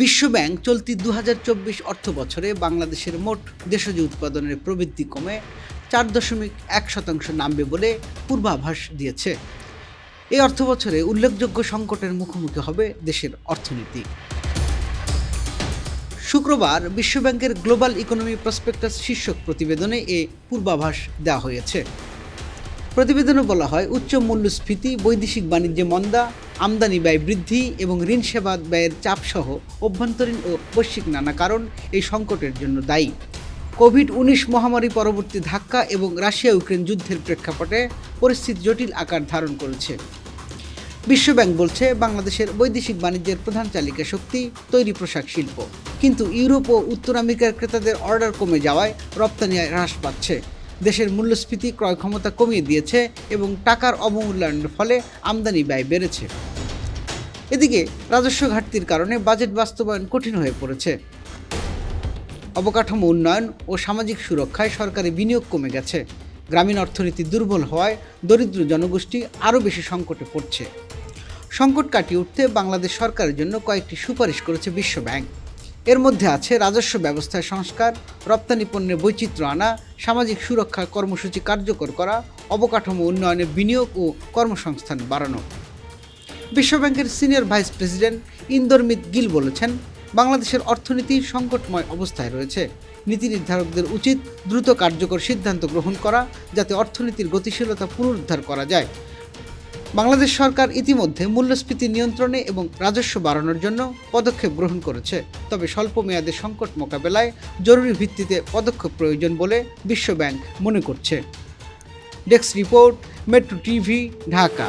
বিশ্বব্যাংক চলতি দু অর্থ বছরে বাংলাদেশের মোট দেশজ উৎপাদনের প্রবৃদ্ধি কমে চার দশমিক এক শতাংশ নামবে বলে পূর্বাভাস দিয়েছে। এই অর্থ বছরে উল্লেখযোগ্য সংকটের মুখোমুখি হবে দেশের অর্থনীতি। শুক্রবার বিশ্বব্যাংকের গ্লোবাল ইকোনমি প্রসপেক্টাস শীর্ষক প্রতিবেদনে এ পূর্বাভাস দেওয়া হয়েছে। প্রতিবেদনে বলা হয়, উচ্চ মূল্যস্ফীতি, বৈদেশিক বাণিজ্যে মন্দা, আমদানি ব্যয় বৃদ্ধি এবং ঋণ সেবা ব্যয়ের চাপসহ অভ্যন্তরীণ ও বৈশ্বিক নানা কারণ এই সংকটের জন্য দায়ী। কোভিড উনিশ মহামারী পরবর্তী ধাক্কা এবং রাশিয়া ইউক্রেন যুদ্ধের প্রেক্ষাপটে পরিস্থিতি জটিল আকার ধারণ করেছে। বিশ্বব্যাংক বলছে, বাংলাদেশের বৈদেশিক বাণিজ্যের প্রধান চালিকা শক্তি তৈরি পোশাক শিল্প। কিন্তু ইউরোপ ও উত্তর আমেরিকার ক্রেতাদের অর্ডার কমে যাওয়ায় রপ্তানি হ্রাস পাচ্ছে। দেশের মূল্যস্ফীতি ক্রয় ক্ষমতা কমিয়ে দিয়েছে এবং টাকার অবমূল্যায়নের ফলে আমদানি ব্যয় বেড়েছে। এদিকে রাজস্ব ঘাটতির কারণে বাজেট বাস্তবায়ন কঠিন হয়ে পড়েছে। অবকাঠামো উন্নয়ন ও সামাজিক সুরক্ষায় সরকারি বিনিয়োগ কমে গেছে। গ্রামীণ অর্থনীতি দুর্বল হওয়ায় দরিদ্র জনগোষ্ঠী আরও বেশি সংকটে পড়ছে। সংকট কাটিয়ে উঠতে বাংলাদেশ সরকারের জন্য কয়েকটি সুপারিশ করেছে বিশ্বব্যাংক এর মধ্যে আছে রাজস্ব ব্যবস্থায় সংস্কার, রপ্তানি পণ্যে বৈচিত্র্য আনা, সামাজিক সুরক্ষা কর্মসূচি কার্যকর করা, অবকাঠামো উন্নয়নে বিনিয়োগ ও কর্মসংস্থান বাড়ানো। বিশ্বব্যাংকের senior vice president Indermit Gill বলেছেন, বাংলাদেশের অর্থনীতি সংকটময় অবস্থায় রয়েছে। নীতি নির্ধারকদের উচিত দ্রুত কার্যকর সিদ্ধান্ত গ্রহণ করা, যাতে অর্থনীতির গতিশীলতা পুনরুদ্ধার করা যায়। বাংলাদেশ সরকার ইতিমধ্যে মূল্যস্ফীতি নিয়ন্ত্রণে এবং রাজস্ব বাড়ানোর জন্য পদক্ষেপ গ্রহণ করেছে। তবে স্বল্প মেয়াদে সংকট মোকাবেলায় জরুরি ভিত্তিতে পদক্ষেপ প্রয়োজন বলে বিশ্বব্যাংক মনে করছে। Desk report, metro TV, Dhaka.